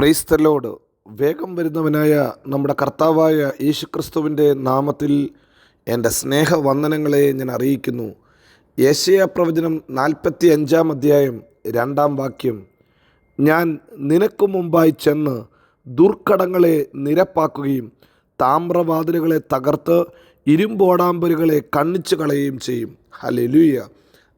Praise the Lord വേഗം വരുന്നവനായ നമ്മുടെ കർത്താവായ യേശുക്രിസ്തുവിന്റെ നാമത്തിൽ എന്റെ സ്നേഹവന്ദനങ്ങളെ ഞാൻ അറിയിക്കുന്നു. യേശയ പ്രവചനം നാൽപ്പത്തി അഞ്ചാം അധ്യായം രണ്ടാം വാക്യം. ഞാൻ നിനക്ക് മുമ്പായി ചെന്ന് ദുർഘടങ്ങളെ നിരപ്പാക്കുകയും താമ്രവാതിലുകളെ തകർത്ത് ഇരുമ്പോടാമ്പലുകളെ കണ്ണിച്ചു കളയുകയും ചെയ്യും. ഹലെലുയ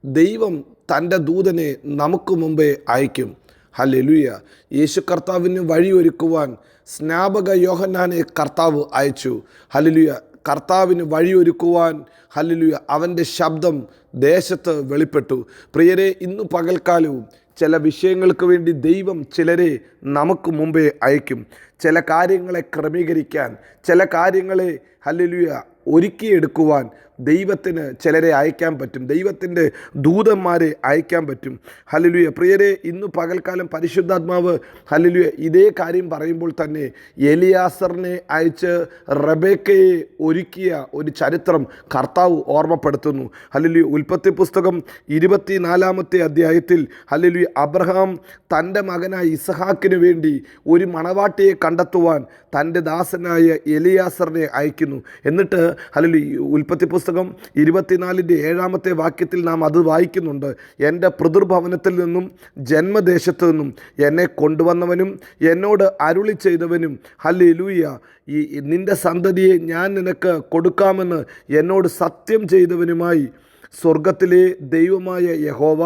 ദൈവം തന്റെ ദൂതനെ നമുക്ക് മുമ്പേ അയക്കും ഹലെലുയ യേശു കർത്താവിന് വഴിയൊരുക്കുവാൻ സ്നാപക യോഹന്നാനെ കർത്താവ് അയച്ചു. ഹലലുയ കർത്താവിന് വഴിയൊരുക്കുവാൻ ഹല്ലേലൂയ. അവന്റെ ശബ്ദം ദേശത്ത് വെളിപ്പെട്ടു. പ്രിയരെ ഇന്ന് പകൽക്കാലവും ചില വിഷയങ്ങൾക്ക് വേണ്ടി ദൈവം ചിലരെ നമുക്ക് മുമ്പേ അയക്കും. ചില കാര്യങ്ങളെ ക്രമീകരിക്കാൻ ചില കാര്യങ്ങളെ ഹല്ലേലൂയ ഒരുക്കിയെടുക്കുവാൻ ദൈവത്തിന് ചിലരെ അയക്കാൻ പറ്റും. ദൈവത്തിന്റെ ദൂതന്മാരെ അയക്കാൻ പറ്റും. ഹലലുയ പ്രിയരെ ഇന്ന് പകൽക്കാലം പരിശുദ്ധാത്മാവ് ഹലലുയ ഇതേ കാര്യം പറയുമ്പോൾ തന്നെ എലിയാസറിനെ അയച്ച് റബേക്കയെ ഒരുക്കിയ ഒരു ചരിത്രം കർത്താവ് ഓർമ്മപ്പെടുത്തുന്നു. ഹല്ലേലൂയ. ഉൽപ്പത്തി പുസ്തകം ഇരുപത്തിനാലാമത്തെ അധ്യായത്തിൽ ഹല്ലേലൂയ അബ്രഹാം തന്റെ മകനായ ഇസഹാക്കിന് വേണ്ടി ഒരു മണവാട്ടിയെ കണ്ടെത്തുവാൻ തന്റെ ദാസനായ എലിയാസറിനെ അയക്കുന്നു. എന്നിട്ട് ഹല്ലേലൂയ ഉൽപ്പത്തി പുസ്തകം ഇരുപത്തിനാലിന്റെ ഏഴാമത്തെ വാക്യത്തിൽ നാം അത് വായിക്കുന്നുണ്ട്. എന്റെ പിതൃഭവനത്തിൽ നിന്നും ജന്മദേശത്തു നിന്നും എന്നെ കൊണ്ടുവന്നവനും എന്നോട് അരുളി ചെയ്തവനും ഹല്ലേലൂയ. ഈ നിന്റെ സന്തതിയെ ഞാൻ നിനക്ക് കൊടുക്കാമെന്ന് എന്നോട് സത്യം ചെയ്തവനുമായി സ്വർഗത്തിലെ ദൈവമായ യഹോവ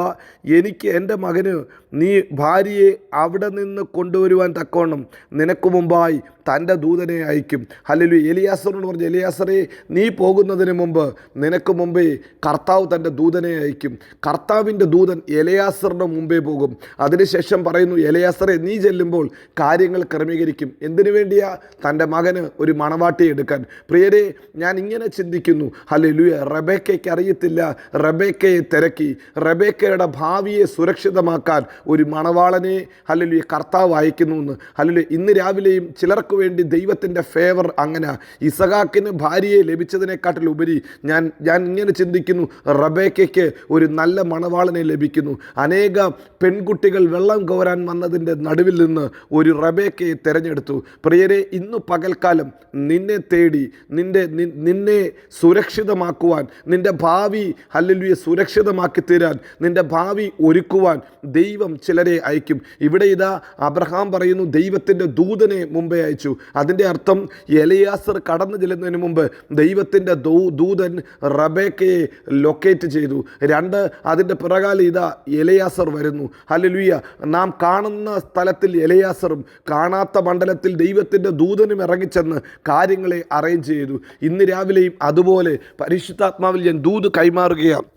എനിക്ക് എന്റെ മകന് നീ ഭാര്യയെ അവിടെ നിന്ന് കൊണ്ടുവരുവാൻ തക്കവണ്ണം നിനക്ക് മുമ്പായി തന്റെ ദൂതനെ അയക്കും. ഹല്ലേലൂയ. എലിയാസറിനോട് പറഞ്ഞു എലിയാസറെ നീ പോകുന്നതിന് മുമ്പ് നിനക്ക് മുമ്പേ കർത്താവ് തന്റെ ദൂതനെ അയക്കും. കർത്താവിന്റെ ദൂതൻ എലയാസറിന്റെ മുമ്പേ പോകും. അതിനുശേഷം പറയുന്നു എലയാസറെ നീ ചെല്ലുമ്പോൾ കാര്യങ്ങൾ ക്രമീകരിക്കും. എന്തിനു വേണ്ടിയാ തന്റെ മകന് ഒരു മണവാട്ടി എടുക്കാൻ? പ്രിയരെ ഞാൻ ഇങ്ങനെ ചിന്തിക്കുന്നു. ഹല്ലേലൂയ. റബേക്കയ്ക്ക് അറിയത്തില്ല. റബേക്കയെ തിരക്കി. റബേക്കയുടെ ഭാവിയെ സുരക്ഷിതമാക്കാൻ ഒരു മണവാളനെ ഹല്ലേലൂയ കർത്താവ് അയക്കുന്നു എന്ന്. ഹല്ലേലൂയ. ഇന്ന് രാവിലെയും ചിലർക്ക് വേണ്ടി ദൈവത്തിന്റെ ഫേവർ അങ്ങനെ ഇസഹാക്കിന് ഭാര്യയെ ലഭിച്ചതിനെക്കാട്ടിൽ ഉപരി ഞാൻ ഞാൻ ഇങ്ങനെ ചിന്തിക്കുന്നു. റബേക്കയ്ക്ക് ഒരു നല്ല മണവാളനെ ലഭിക്കുന്നു. അനേക പെൺകുട്ടികൾ വെള്ളം കോരാൻ വന്നതിന്റെ നടുവിൽ നിന്ന് ഒരു റബേക്കയെ തിരഞ്ഞെടുത്തു. പ്രിയരെ ഇന്ന് പകൽക്കാലം നിന്നെ തേടി നിന്റെ നിന്നെ സുരക്ഷിതമാക്കുവാൻ നിന്റെ ഭാവി ഹല്ലേലൂയ സുരക്ഷിതമാക്കി തീരാൻ നിന്റെ ഭാവി ഒരുക്കുവാൻ ദൈവം ചിലരെ അയക്കും. ഇവിടെ ഇതാ അബ്രഹാം പറയുന്നു ദൈവത്തിന്റെ ദൂതനെ മുമ്പേ അയച്ചു. അതിന്റെ അർത്ഥം എലയാസർ കടന്നു ചെല്ലുന്നതിന് മുമ്പ് ദൈവത്തിന്റെ ദൂ ദൂതൻ റബേക്കയെ ലൊക്കേറ്റ് ചെയ്തു. രണ്ട് അതിന്റെ പിറകാലെ ഇതാ എലയാസർ വരുന്നു. ഹല്ലേലൂയ. നാം കാണുന്ന സ്ഥലത്തിൽ എലയാസറും കാണാത്ത മണ്ഡലത്തിൽ ദൈവത്തിന്റെ ദൂതനും ഇറങ്ങിച്ചെന്ന് കാര്യങ്ങളെ അറേഞ്ച് ചെയ്തു. ഇന്ന് രാവിലെയും അതുപോലെ പരിശുദ്ധാത്മാവിൽ ഞാൻ ദൂത് കൈമാറുകയാണ്.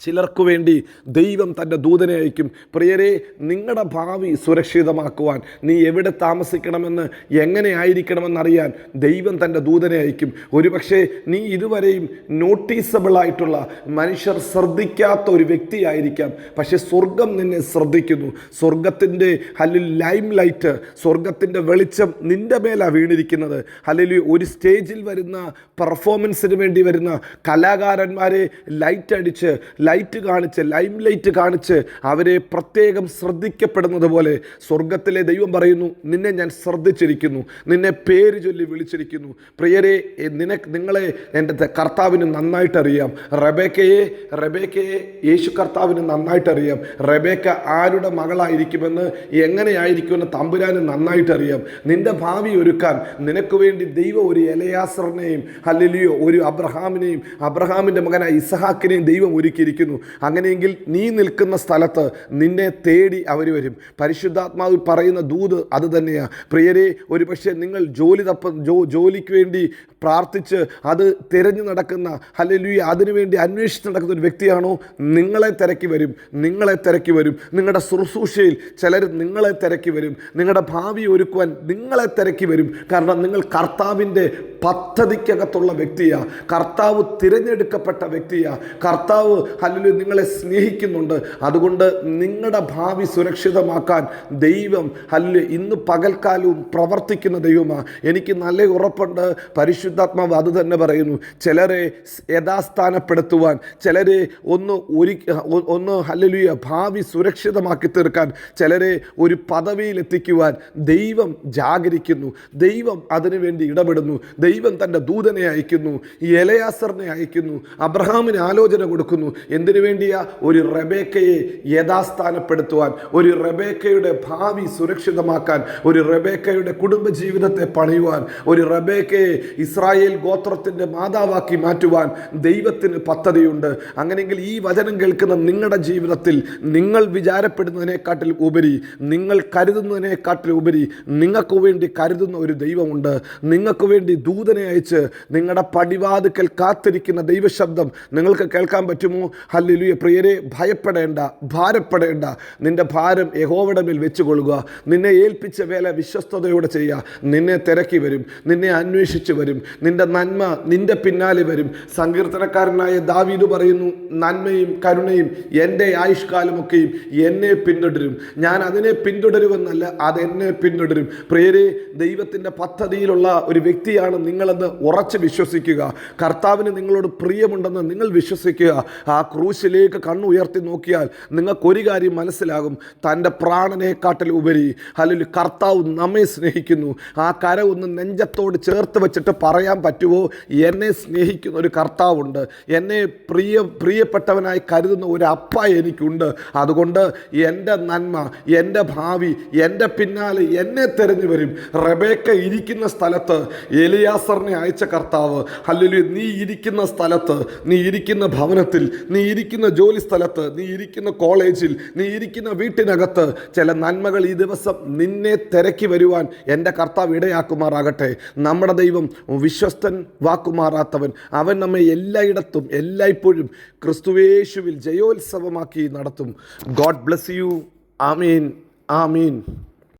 ചിലർക്കു വേണ്ടി ദൈവം തന്റെ ദൂതനെ അയക്കും. പ്രിയരെ നിങ്ങളുടെ ഭാവി സുരക്ഷിതമാക്കുവാൻ നീ എവിടെ താമസിക്കണമെന്ന് എങ്ങനെ ആയിരിക്കണമെന്നറിയാൻ ദൈവം തന്റെ ദൂതനെ അയക്കും. ഒരുപക്ഷെ നീ ഇതുവരെയും നോട്ടീസബിൾ ആയിട്ടുള്ള മനുഷ്യർ ശ്രദ്ധിക്കാത്ത ഒരു വ്യക്തിയായിരിക്കാം. പക്ഷെ സ്വർഗം നിന്നെ ശ്രദ്ധിക്കുന്നു. സ്വർഗത്തിന്റെ അല്ലെങ്കിൽ ലൈം ലൈറ്റ് സ്വർഗത്തിന്റെ വെളിച്ചം നിന്റെ മേലാണ് വീണിരിക്കുന്നത്. അല്ലെങ്കിൽ ഒരു സ്റ്റേജിൽ വരുന്ന പെർഫോമൻസിന് വേണ്ടി വരുന്ന കലാകാരന്മാരെ ലൈറ്റ് അടിച്ച് ലൈറ്റ് കാണിച്ച് ലൈം ലൈറ്റ് കാണിച്ച് അവരെ പ്രത്യേകം ശ്രദ്ധിക്കപ്പെടുന്നത് പോലെ സ്വർഗത്തിലെ ദൈവം പറയുന്നു നിന്നെ ഞാൻ ശ്രദ്ധിച്ചിരിക്കുന്നു നിന്നെ പേര് ചൊല്ലി വിളിച്ചിരിക്കുന്നു. പ്രിയരെ നിനക്ക് നിങ്ങളെ എന്റെ കർത്താവിന് നന്നായിട്ട് അറിയാം റബേക്കയെ റബേക്കയെ യേശു കർത്താവിന് നന്നായിട്ട് അറിയാം റബേക്ക ആരുടെ മകളായിരിക്കുമെന്ന് എങ്ങനെയായിരിക്കുമെന്ന് തമ്പുരാന് നന്നായിട്ട് അറിയാം നിന്റെ ഭാവി ഒരുക്കാൻ നിനക്ക് വേണ്ടി ദൈവം ഒരു എലയാസറിനെയും അല്ലെങ്കിൽ ഒരു അബ്രഹാമിനെയും അബ്രഹാമിന്റെ മകനായ ഇസഹാക്കിനെയും ദൈവം ഒരുക്കിയിരിക്കുന്നു അങ്ങനെയെങ്കിൽ നീ നിൽക്കുന്ന സ്ഥലത്ത് നിന്നെ തേടി അവർ വരും. പരിശുദ്ധാത്മാവ് പറയുന്ന ദൂത് അത് തന്നെയാണ് പ്രിയരെ ഒരു പക്ഷേ നിങ്ങൾ ജോലി തപ്പ ജോ ജോലിക്ക് വേണ്ടി പ്രാർത്ഥിച്ച് അത് തിരഞ്ഞു നടക്കുന്ന അല്ലെങ്കിൽ അതിനുവേണ്ടി അന്വേഷിച്ച് നടക്കുന്ന ഒരു വ്യക്തിയാണോ? നിങ്ങളെ തിരക്കി വരും. നിങ്ങളെ തിരക്കി വരും. നിങ്ങളുടെ ശുശ്രൂഷയിൽ ചിലർ നിങ്ങളെ തിരക്കി വരും. നിങ്ങളുടെ ഭാവി ഒരുക്കുവാൻ നിങ്ങളെ തിരക്കി വരും. കാരണം നിങ്ങൾ കർത്താവിന്റെ പദ്ധതിക്കകത്തുള്ള വ്യക്തിയാണ് കർത്താവ് തിരഞ്ഞെടുക്കപ്പെട്ട വ്യക്തിയാണ് കർത്താവ് ഹല്ലേലൂയ നിങ്ങളെ സ്നേഹിക്കുന്നുണ്ട്. അതുകൊണ്ട് നിങ്ങളുടെ ഭാവി സുരക്ഷിതമാക്കാൻ ദൈവം അല്ല ഇന്ന് പകൽക്കാലവും പ്രവർത്തിക്കുന്ന ദൈവമാണ് എനിക്ക് നല്ല ഉറപ്പുണ്ട്. പരിശുദ്ധാത്മാവ് അത് തന്നെ പറയുന്നു. ചിലരെ യഥാസ്ഥാനപ്പെടുത്തുവാൻ ചിലരെ ഒന്ന് ഒരു ഒന്ന് ഹല്ലേലൂയ ഭാവി സുരക്ഷിതമാക്കി തീർക്കാൻ ചിലരെ ഒരു പദവിയിലെത്തിക്കുവാൻ ദൈവം ജാഗരിക്കുന്നു. ദൈവം അതിനുവേണ്ടി ഇടപെടുന്നു. ദൈവം തന്റെ ദൂതനെ അയക്കുന്നു. ഈ എലയാസറിനെ അയക്കുന്നു. അബ്രഹാമിന് ആലോചന കൊടുക്കുന്നു. എന്തിനു വേണ്ടിയാ? ഒരു റബേക്കയെ യഥാസ്ഥാനപ്പെടുത്തുവാൻ ഒരു റബേക്കയുടെ ഭാവി സുരക്ഷിതമാക്കാൻ ഒരു റബേക്കയുടെ കുടുംബജീവിതത്തെ പണിയുവാൻ ഒരു റബേക്കയെ ഇസ്രായേൽ ഗോത്രത്തിന്റെ മാതാവാക്കി മാറ്റുവാൻ ദൈവത്തിന് പദ്ധതിയുണ്ട്. അങ്ങനെയെങ്കിൽ ഈ വചനം കേൾക്കുന്ന നിങ്ങളുടെ ജീവിതത്തിൽ നിങ്ങൾ വിചാരപ്പെടുന്നതിനെക്കാട്ടിൽ ഉപരി നിങ്ങൾ കരുതുന്നതിനെക്കാട്ടിൽ ഉപരി നിങ്ങൾക്ക് വേണ്ടി കരുതുന്ന ഒരു ദൈവമുണ്ട്. നിങ്ങൾക്ക് വേണ്ടി ദൂതനെ അയച്ച് നിങ്ങളുടെ പടിവാതുക്കൽ കാത്തിരിക്കുന്ന ദൈവശബ്ദം നിങ്ങൾക്ക് കേൾക്കാൻ പറ്റുമോ? ഹല്ലേലൂയ. പ്രിയരെ ഭയപ്പെടേണ്ട ഭാരപ്പെടേണ്ട. നിന്റെ ഭാരം യഹോവയുടെ വെച്ചുകൊള്ളുക. നിന്നെ ഏൽപ്പിച്ച വേല വിശ്വസ്തയോടെ ചെയ്യുക. നിന്നെ തിരക്കി വരും. നിന്നെ അന്വേഷിച്ചു വരും. നിന്റെ നന്മ നിന്റെ പിന്നാലെ വരും. സങ്കീർത്തനക്കാരനായ ദാവീദ് പറയുന്നു നന്മയും കരുണയും എന്റെ ആയുഷ്കാലമൊക്കെയും എന്നെ പിന്തുടരും. ഞാൻ അതിനെ പിന്തുടരുമെന്നല്ല അതെന്നെ പിന്തുടരും. പ്രിയരെ ദൈവത്തിന്റെ പദ്ധതിയിലുള്ള ഒരു വ്യക്തിയാണ് നിങ്ങളെന്ന് ഉറച്ച് വിശ്വസിക്കുക. കർത്താവിന് നിങ്ങളോട് പ്രിയമുണ്ടെന്ന് നിങ്ങൾ വിശ്വസിക്കുക. ആ ക്രൂശിലേക്ക് കണ്ണുയർത്തി നോക്കിയാൽ നിങ്ങൾക്കൊരു കാര്യം മനസ്സിലാകും. തന്റെ പ്രാണനെക്കാട്ടിൽ ഉപരി അല്ലെങ്കിൽ കർത്താവ് നമ്മെ സ്നേഹിക്കുന്നു. ആ കര ഒന്ന് നെഞ്ചത്തോട് ചേർത്ത് വെച്ചിട്ട് പറയാൻ പറ്റുമോ എന്നെ സ്നേഹിക്കുന്ന ഒരു കർത്താവുണ്ട്. എന്നെ പ്രിയ പ്രിയപ്പെട്ടവനായി കരുതുന്ന ഒരു അപ്പ എനിക്കുണ്ട്. അതുകൊണ്ട് എന്റെ നന്മ എന്റെ ഭാവി എന്റെ പിന്നാലെ എന്നെ തെരഞ്ഞു വരും. റബേക്ക ഇരിക്കുന്ന സ്ഥലത്ത് എലിയാസറിനെ അയച്ച കർത്താവ് അല്ലെങ്കിൽ നീ ഇരിക്കുന്ന സ്ഥലത്ത് നീ ഇരിക്കുന്ന ഭവനത്തിൽ നീ ഇരിക്കുന്ന ജോലി സ്ഥലത്ത് നീ ഇരിക്കുന്ന കോളേജിൽ നീ ഇരിക്കുന്ന വീട്ടിനകത്ത് ചില നന്മകൾ ഈ ദിവസം നിന്നെ തിരക്കി വരുവാൻ എന്റെ കർത്താവ് ഇടയാക്കുമാറാകട്ടെ. നമ്മുടെ ദൈവം വിശ്വസ്തൻ വാക്കുമാറാത്തവൻ. അവൻ നമ്മെ എല്ലായിടത്തും എല്ലായ്പ്പോഴും ക്രിസ്തുവേശുവിൽ ജയോത്സവമാക്കി നടത്തും. ഗോഡ് ബ്ലെസ് യു ആമീൻ. ആമീൻ.